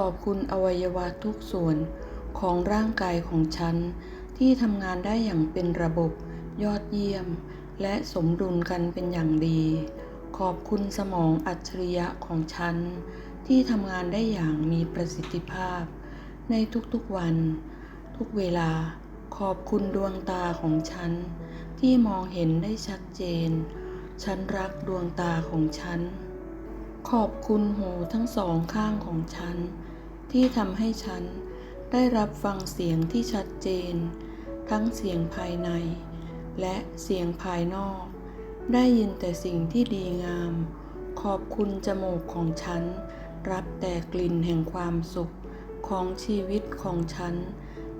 ขอบคุณอวัยวะทุกส่วนของร่างกายของฉัน ที่ทำงานได้อย่างเป็นระบบยอดเยี่ยม และสมดุลกันเป็นอย่างดี ขอบคุณสมองอัจฉริยะของฉัน ที่ทำงานได้อย่างมีประสิทธิภาพ ในทุกๆวัน ทุกเวลา ขอบคุณดวงตาของฉัน ที่มองเห็นได้ชัดเจน ฉันรักดวงตาของฉัน ขอบคุณหูทั้งสองข้างของฉัน ที่ทำให้ฉันได้รับฟังเสียงที่ชัดเจน ทั้งเสียงภายใน และเสียงภายนอก ได้ยินแต่สิ่งที่ดีงาม ขอบคุณจมูกของฉัน รับแต่กลิ่นแห่งความสุขของชีวิตของฉัน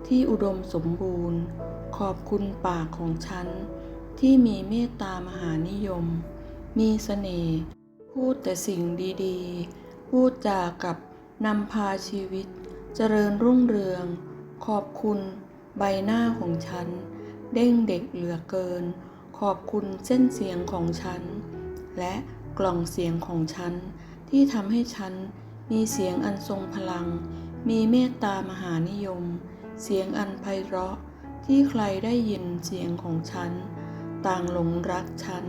ที่อุดมสมบูรณ์ ขอบคุณปากของฉัน ที่มีเมตตามหานิยม มีเสน่ห์พูดแต่สิ่งดีๆ พูดจากับ นำพาชีวิต เจริญรุ่งเรือง ขอบคุณใบหน้าของฉัน เด้งเด็กเหลือเกิน ขอบคุณเส้นเสียงของฉัน และกล่องเสียงของฉัน ที่ทำให้ฉันมีเสียงอันทรงพลัง มีเมตตามหานิยม เสียงอันไพเราะ ที่ใครได้ยินเสียงของฉัน ต่างหลงรักฉัน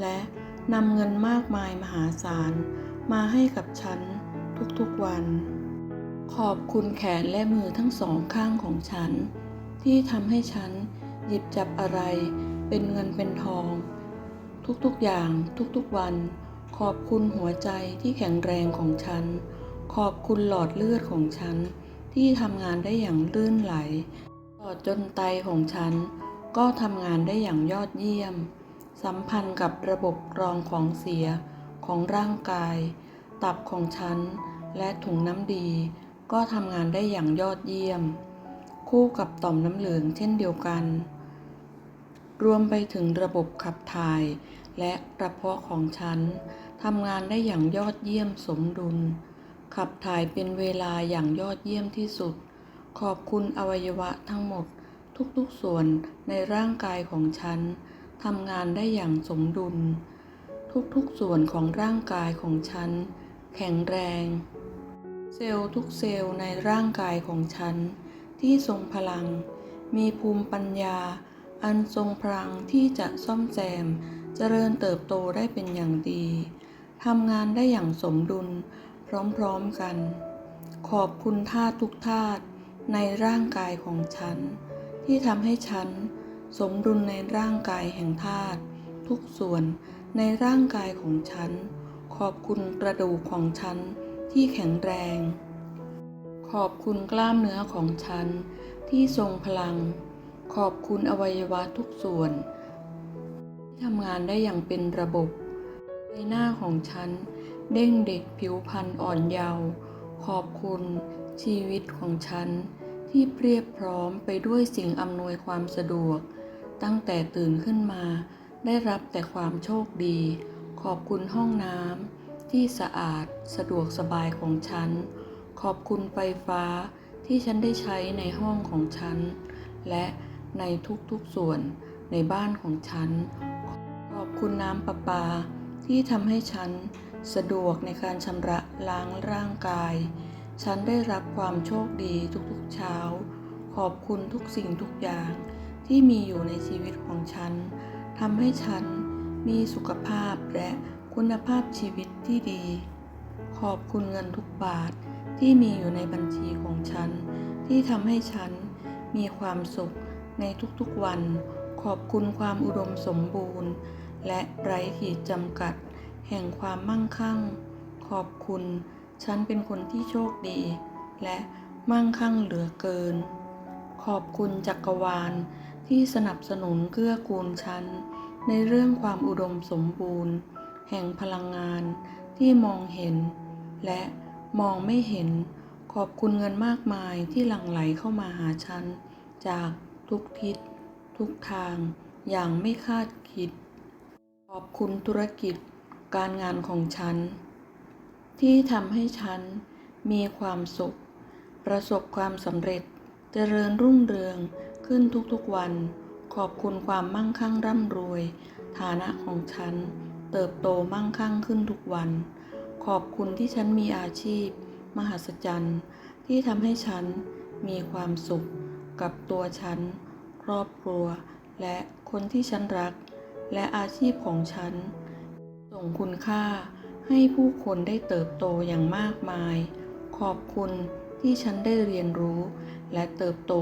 และนำเงินมากมายมหาศาลมาให้กับฉัน ทุกๆวัน ขอบคุณแขนและมือทั้งสองข้างของฉัน ที่ทำให้ฉันหยิบจับอะไรเป็นเงินเป็นทอง ทุกๆอย่างทุกๆวัน ขอบคุณหัวใจที่แข็งแรงของฉัน ขอบคุณหลอดเลือดของฉัน ที่ทำงานได้อย่างลื่นไหลตลอดจนไตของฉัน ก็ทำงานได้อย่างยอดเยี่ยม สัมพันธ์กับระบบกรองของเสียของร่างกาย ตับของฉัน และถุงน้ำดีก็ทำงานได้อย่างยอดเยี่ยม คู่กับต่อมน้ำเหลืองเช่นเดียวกัน รวมไปถึงระบบขับถ่าย และกระเพาะของฉันทำงานได้อย่างยอดเยี่ยมสมดุล ขับถ่ายเป็นเวลาอย่างยอดเยี่ยมที่สุด ขอบคุณอวัยวะทั้งหมดทุกๆส่วนในร่างกายของฉันทำงานได้อย่างสมดุล ทุกๆส่วนของร่างกายของฉัน แข็งแรง เซลล์ทุกเซลล์ในร่างกายของฉัน ที่ทรงพลัง มีภูมิปัญญา อันทรงพลังที่จะซ่อมแซม เจริญเติบโตได้เป็นอย่างดีทำงานได้อย่างสมดุล พร้อมๆกัน ขอบคุณธาตุทุกธาตุในร่างกายของฉัน ที่ทำให้ฉัน สมดุลในร่างกายแห่งธาตุทุกส่วนในร่างกายของฉัน ขอบคุณกระดูกของฉัน ที่แข็งแรง ขอบคุณกล้ามเนื้อของฉันที่ทรงพลัง ขอบคุณอวัยวะทุกส่วน ที่ทำงานได้อย่างเป็นระบบ ใบหน้าของฉันเด้งเด็กผิวพรรณอ่อนเยาว์ขอบคุณชีวิตของฉันที่เพียบพร้อมไปด้วยสิ่งอำนวยความสะดวก ตั้งแต่ตื่นขึ้นมา ได้รับแต่ความโชคดี ขอบคุณห้องน้ำ ที่สะอาดสะดวกสบายของฉัน ขอบคุณไฟฟ้าที่ฉันได้ใช้ในห้องของฉัน และในทุกๆส่วนในบ้านของฉัน ขอบคุณน้ำประปาที่ทำให้ฉันสะดวกในการชำระล้างร่างกาย ฉันได้รับความโชคดีทุกๆเช้า ขอบคุณทุกสิ่งทุกอย่างที่มีอยู่ในชีวิตของฉันทำให้ฉันมีสุขภาพและ คุณภาพชีวิตที่ดี ขอบคุณเงินทุกบาทที่มีอยู่ในบัญชีของฉัน ที่ทำให้ฉันมีความสุขในทุกๆวัน ขอบคุณความอุดมสมบูรณ์ และไร้ขีดจำกัด แห่งความมั่งคั่ง ขอบคุณ ฉันเป็นคนที่โชคดี และมั่งคั่งเหลือเกิน ขอบคุณจักรวาลที่สนับสนุนเกื้อกูลฉัน ในเรื่องความอุดมสมบูรณ์ แห่งพลังงานที่มองเห็น และมองไม่เห็น ขอบคุณเงินมากมายที่หลั่งไหลเข้ามาหาฉัน จากทุกทิศ ทุกทาง อย่างไม่คาดคิด ขอบคุณธุรกิจการงานของฉัน ที่ทำให้ฉันมีความสุข ประสบความสำเร็จเจริญรุ่งเรืองขึ้นทุกๆวัน ขอบคุณความมั่งคั่งร่ำรวย ฐานะของฉัน เติบโตมั่งคั่งขึ้นทุกวัน ขอบคุณที่ฉันมีอาชีพ มหัศจรรย์ ที่ทำให้ฉันมีความสุขกับตัวฉัน ครอบครัว และคนที่ฉันรัก และอาชีพของฉัน ส่งคุณค่าให้ผู้คนได้เติบโตอย่างมากมาย ขอบคุณที่ฉันได้เรียนรู้ และเติบโต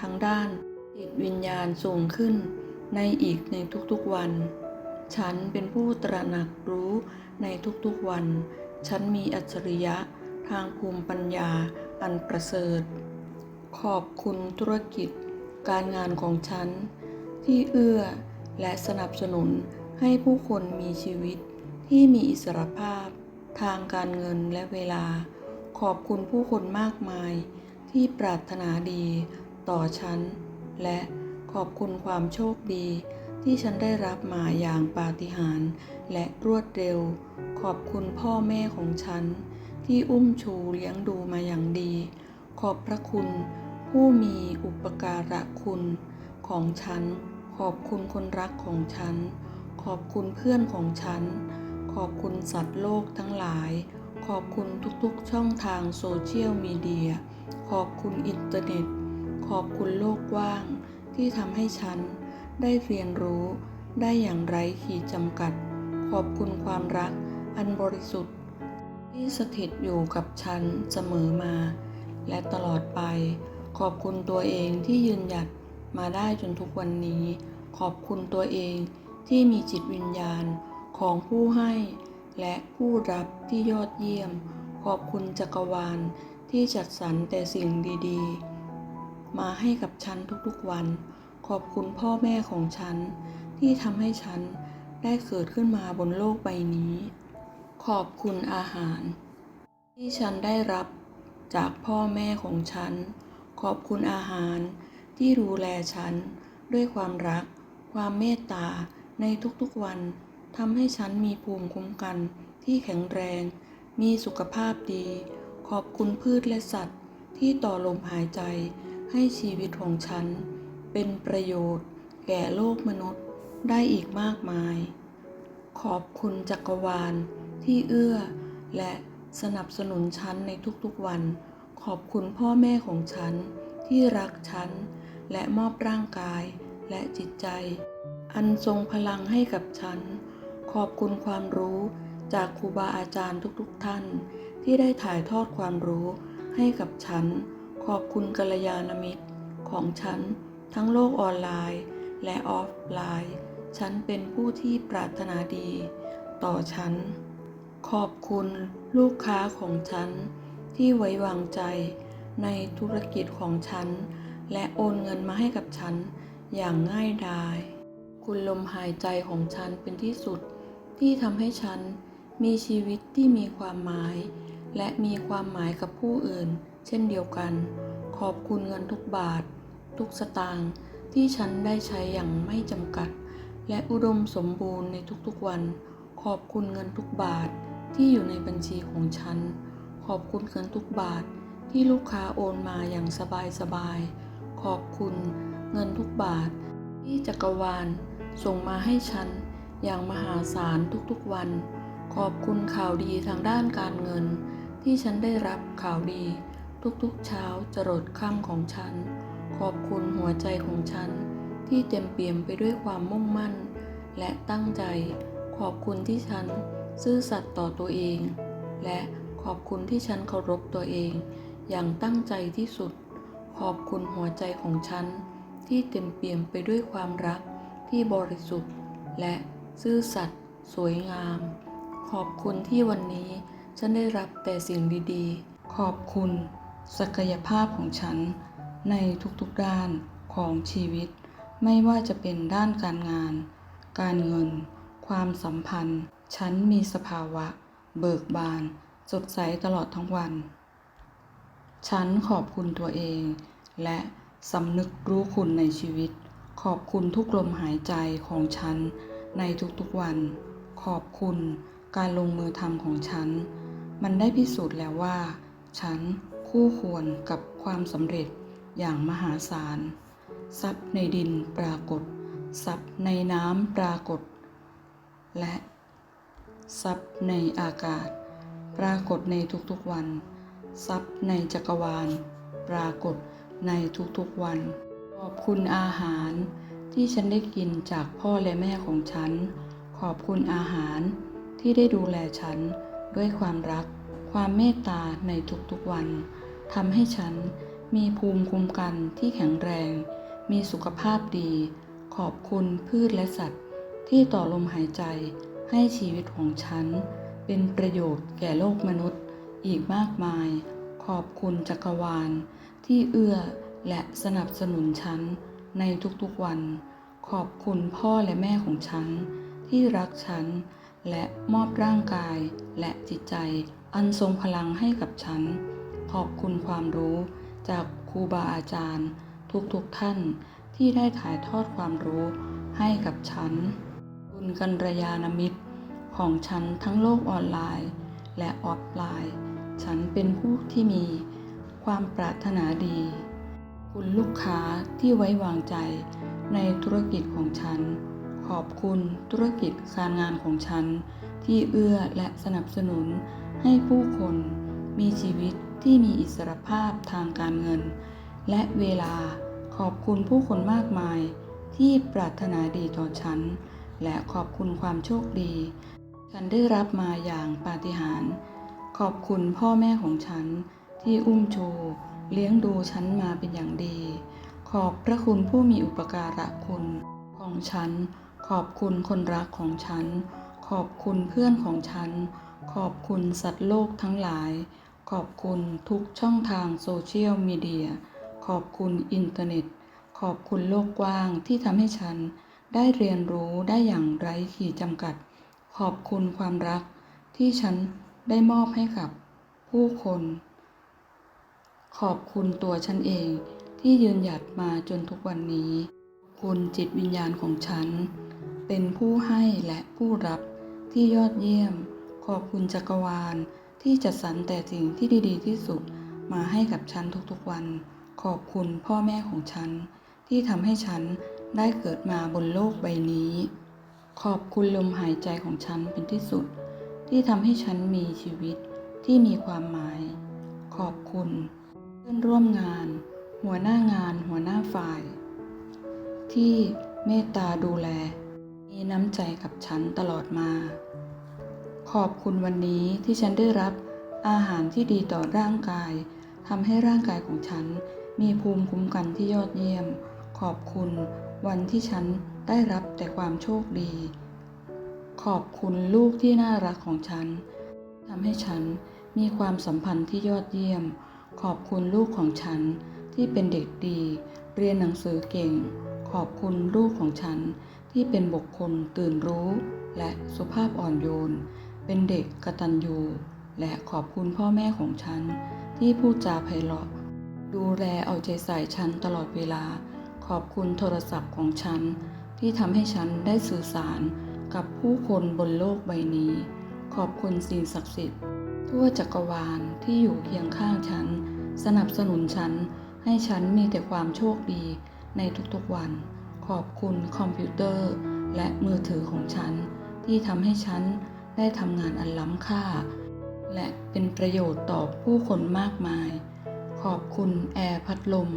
ทั้งด้านจิตวิญญาณสูงขึ้นในอีกในทุกๆวัน ฉันเป็นผู้ตระหนักรู้ในทุกๆวัน ฉันมีอัจฉริยะทางภูมิปัญญาอันประเสริฐ ขอบคุณธุรกิจ การงานของฉัน ที่เอื้อและสนับสนุนให้ผู้คนมีชีวิตที่มีอิสรภาพ ทางการเงินและเวลา ขอบคุณผู้คนมากมาย ที่ปรารถนาดีต่อฉัน และขอบคุณความโชคดี ที่ฉันได้รับมาอย่างปาฏิหาริย์และรวดเร็ว ขอบคุณพ่อแม่ของฉัน ที่อุ้มชูเลี้ยงดูมาอย่างดี ขอบพระคุณ ผู้มีอุปการะคุณของฉัน ขอบคุณคนรักของฉัน ขอบคุณเพื่อนของฉัน ขอบคุณสัตว์โลกทั้งหลาย ขอบคุณทุกๆช่องทางโซเชียลมีเดีย ขอบคุณอินเทอร์เน็ต ขอบคุณโลกกว้าง ที่ทำให้ฉัน ได้เรียนรู้ ได้อย่างไร้ขีดจำกัด ขอบคุณความรัก อันบริสุทธิ์ ที่สถิตอยู่กับฉันเสมอมา และตลอดไป ขอบคุณตัวเองที่ยืนหยัดมาได้จนทุกวันนี้ ขอบคุณตัวเองที่มีจิตวิญญาณของผู้ให้ และผู้รับที่ยอดเยี่ยม ขอบคุณจักรวาลที่จัดสรรแต่สิ่งดี ๆ มาให้กับฉันทุกๆวัน ขอบคุณพ่อแม่ของฉัน ที่ทำให้ฉันได้เกิดขึ้นมาบนโลกใบนี้ ขอบคุณอาหาร ที่ฉันได้รับจากพ่อแม่ของฉัน ขอบคุณอาหารที่ดูแลฉันด้วยความรัก ความเมตตาในทุกๆวันทำให้ฉันมีภูมิคุ้มกันที่แข็งแรง มีสุขภาพดี ขอบคุณพืชและสัตว์ที่ต่อลมหายใจให้ชีวิตของฉัน เป็นประโยชน์แก่โลกมนุษย์ได้อีกมากมาย ขอบคุณจักรวาลที่เอื้อ และสนับสนุนฉันในทุกๆวัน ขอบคุณพ่อแม่ของฉันที่รักฉัน และมอบร่างกายและจิตใจ อันทรงพลังให้กับฉัน ขอบคุณความรู้จากครูบาอาจารย์ทุกๆท่าน ที่ได้ถ่ายทอดความรู้ให้กับฉัน ขอบคุณกัลยาณมิตรของฉัน ทั้งโลกออนไลน์ และออฟไลน์ ฉันเป็นผู้ที่ปรารถนาดี ต่อฉัน ขอบคุณลูกค้าของฉัน ที่ไว้วางใจในธุรกิจของฉัน และโอนเงินมาให้กับฉันอย่างง่ายดาย คุณลมหายใจของฉันเป็นที่สุดที่ทำให้ฉันมีชีวิตที่มีความหมาย และมีความหมายกับผู้อื่น เช่นเดียวกัน ขอบคุณเงินทุกบาท ทุกสตางค์ที่ฉันได้ใช้อย่างไม่จำกัด และอุดมสมบูรณ์ในทุกๆวัน ขอบคุณเงินทุกบาทที่อยู่ในบัญชีของฉัน ขอบคุณเงินทุกบาทที่ลูกค้าโอนมาอย่างสบายๆขอบคุณเงินทุกบาท ที่จักรวาลส่งมาให้ฉันอย่างมหาศาลทุกๆวัน ขอบคุณข่าวดีทางด้านการเงิน ที่ฉันได้รับข่าวดี ทุกๆเช้าจรดค่ำของฉัน ขอบคุณหัวใจของฉันที่เต็มเปี่ยมไปด้วยความมุ่งมั่น และตั้งใจ ขอบคุณที่ฉันซื่อสัตย์ต่อตัวเอง และขอบคุณที่ฉันเคารพตัวเอง อย่างตั้งใจที่สุด ขอบคุณหัวใจของฉัน ที่เต็มเปี่ยมไปด้วยความรักที่บริสุทธิ์ และซื่อสัตย์สวยงาม ขอบคุณที่วันนี้ฉันได้รับแต่สิ่งดีๆ ขอบคุณ ศักยภาพของฉัน ในทุกๆด้านของชีวิต ไม่ว่าจะเป็นด้านการงาน การเงิน ความสัมพันธ์ ฉันมีสภาวะ เบิกบาน สดใสตลอดทั้งวัน ฉันขอบคุณตัวเอง และสำนึกรู้คุณในชีวิต ขอบคุณทุกลมหายใจของฉันในทุกๆวัน ขอบคุณการลงมือทำของฉัน มันได้พิสูจน์แล้วว่า ฉันคู่ควรกับความสำเร็จ อย่างมหาศาล ทรัพย์ในดินปรากฏ ทรัพย์ในน้ำปรากฏ และทรัพย์ในอากาศ ปรากฏในทุกๆวัน ทรัพย์ในจักรวาล ปรากฏในทุกๆวัน ขอบคุณอาหารที่ฉันได้กินจากพ่อและแม่ของฉัน ขอบคุณอาหารที่ได้ดูแลฉันด้วยความรัก ความเมตตาในทุกๆวันทำให้ฉัน มีภูมิคุ้มกันที่แข็งแรง มีสุขภาพดี ขอบคุณพืชและสัตว์ ที่ต่อลมหายใจให้ชีวิตของฉัน เป็นประโยชน์แก่โลกมนุษย์ อีกมากมาย ขอบคุณจักรวาล ที่เอื้อและสนับสนุนฉันในทุกๆวัน ขอบคุณพ่อและแม่ของฉัน ที่รักฉัน และมอบร่างกายและจิตใจ อันทรงพลังให้กับฉัน ขอบคุณความรู้ จากครูบาอาจารย์ ทุกๆท่านที่ได้ถ่ายทอดความรู้ให้กับฉัน คุณกัลยาณมิตรของฉันทั้งโลกออนไลน์ และออฟไลน์ ฉันเป็นผู้ที่มีความปรารถนาดี คุณลูกค้าที่ไว้วางใจในธุรกิจของฉัน ขอบคุณธุรกิจการงานของฉัน ที่เอื้อและสนับสนุนให้ผู้คนมีชีวิต ที่มีอิสรภาพทางการเงิน และเวลาขอบคุณผู้คนมากมาย ที่ปรารถนาดีต่อฉัน และขอบคุณความโชคดี ฉันได้รับมาอย่างปาฏิหาริย์ขอบคุณพ่อแม่ของฉัน ที่อุ้มชูเลี้ยงดูฉันมาเป็นอย่างดี ขอบพระคุณผู้มีอุปการะคุณของฉัน ขอบคุณคนรักของฉัน ขอบคุณเพื่อนของฉัน ขอบคุณสัตว์โลกทั้งหลาย ขอบคุณทุกช่องทางโซเชียลมีเดีย ขอบคุณอินเทอร์เน็ต ขอบคุณโลกกว้างที่ทำให้ฉันได้เรียนรู้ได้อย่างไร้ขีดจำกัด ขอบคุณความรักที่ฉันได้มอบให้กับผู้คน ขอบคุณตัวฉันเองที่ยืนหยัดมาจนทุกวันนี้ คุณจิตวิญญาณของฉัน เป็นผู้ให้และผู้รับที่ยอดเยี่ยม ขอบคุณจักรวาล ที่จัดสรรแต่สิ่งที่ดีๆที่สุดมาให้กับฉันทุกๆวัน ขอบคุณพ่อแม่ของฉัน ที่ทำให้ฉันได้เกิดมาบนโลกใบนี้ ขอบคุณลมหายใจของฉันเป็นที่สุด ที่ทำให้ฉันมีชีวิตที่มีความหมาย ขอบคุณ เพื่อนร่วมงาน หัวหน้างาน หัวหน้าฝ่าย ที่เมตตาดูแล มีน้ำใจกับฉันตลอดมา ขอบคุณวันนี้ที่ฉันได้รับอาหารที่ดีต่อร่างกายทำให้ร่างกายของฉันมีภูมิคุ้มกันที่ยอดเยี่ยม ขอบคุณวันที่ฉันได้รับแต่ความโชคดี ขอบคุณลูกที่น่ารักของฉันทำให้ฉันมีความสัมพันธ์ที่ยอดเยี่ยม ขอบคุณลูกของฉันที่เป็นเด็กดี เรียนหนังสือเก่ง ขอบคุณลูกของฉันที่เป็นบุคคลตื่นรู้ และสุภาพอ่อนโยน เป็นเด็กกตัญญูและขอบคุณพ่อแม่ของฉัน ที่พูดจาไพเราะ ดูแลเอาใจใส่ฉันตลอดเวลา ขอบคุณโทรศัพท์ของฉัน ที่ทำให้ฉันได้สื่อสารกับผู้คนบนโลกใบนี้ ขอบคุณสิ่งศักดิ์สิทธิ์ทั่วจักรวาลที่อยู่เคียงข้างฉัน สนับสนุนฉัน ให้ฉันมีแต่ความโชคดีในทุกๆวัน ขอบคุณคอมพิวเตอร์ และมือถือของฉัน ที่ทำให้ฉัน ได้ทำงานอันล้ำค่า และเป็นประโยชน์ต่อผู้คนมากมาย ขอบคุณแอร์พัดลม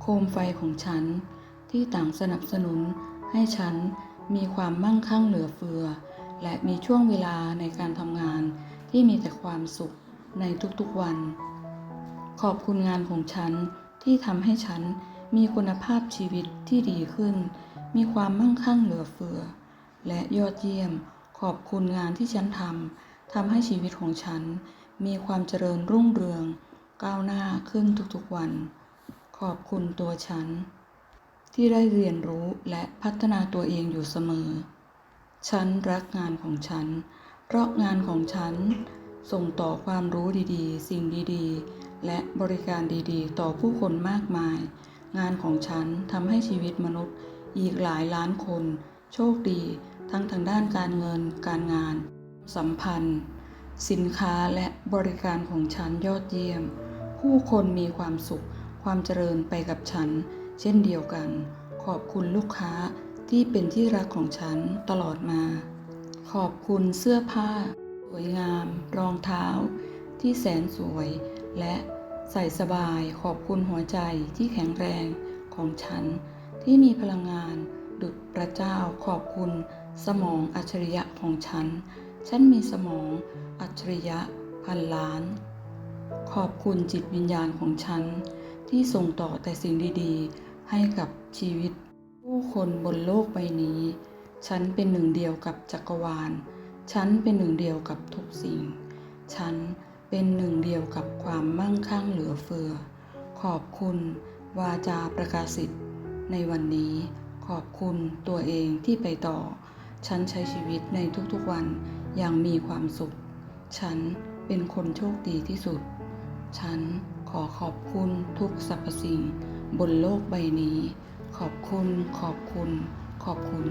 โคมไฟของฉัน ที่ต่างสนับสนุนให้ฉันมีความมั่งคั่งเหลือเฟือ และมีช่วงเวลาในการทำงานที่มีแต่ความสุขในทุกๆวัน ขอบคุณงานของฉันที่ทำให้ฉันมีคุณภาพชีวิตที่ดีขึ้น มีความมั่งคั่งเหลือเฟือ และยอดเยี่ยม ขอบคุณงานที่ฉันทำทำให้ชีวิตของฉัน มีความเจริญรุ่งเรือง ก้าวหน้าขึ้นทุกๆวัน ขอบคุณตัวฉัน ที่ได้เรียนรู้และพัฒนาตัวเองอยู่เสมอ ฉันรักงานของฉัน เพราะงานของฉัน ส่งต่อความรู้ดีๆ สิ่งดีๆ และบริการดีๆ ต่อผู้คนมากมาย งานของฉันทำให้ชีวิตมนุษย์อีกหลายล้านคน โชคดี ทั้งทางด้านการเงิน การงาน สัมพันธ์ สินค้าและบริการของฉันยอดเยี่ยม ผู้คนมีความสุข ความเจริญไปกับฉัน เช่นเดียวกัน ขอบคุณลูกค้าที่เป็นที่รักของฉันตลอดมา ขอบคุณเสื้อผ้า สวยงาม รองเท้า ที่แสนสวย และใส่สบาย ขอบคุณหัวใจที่แข็งแรงของฉัน ที่มีพลังงาน ดุจพระเจ้าขอบคุณ สมองอัจฉริยะของฉัน ฉันมีสมองอัจฉริยะพันล้าน ขอบคุณจิตวิญญาณของฉัน ที่ส่งต่อแต่สิ่งดีๆ ให้กับชีวิต ผู้คนบนโลกใบนี้ ฉันเป็นหนึ่งเดียวกับจักรวาล ฉันเป็นหนึ่งเดียวกับทุกสิ่ง ฉันเป็นหนึ่งเดียวกับความมั่งคั่งเหลือเฟือ ขอบคุณวาจาประกาศสิทธิ์ในวันนี้ขอบคุณตัวเองที่ไปต่อ ฉันใช้ชีวิตในทุกๆวันอย่างมีความสุข ฉันเป็นคนโชคดีที่สุด ฉันขอขอบคุณทุกสรรพสิ่ง บนโลกใบนี้ ขอบคุณ ขอบคุณ ขอบคุณ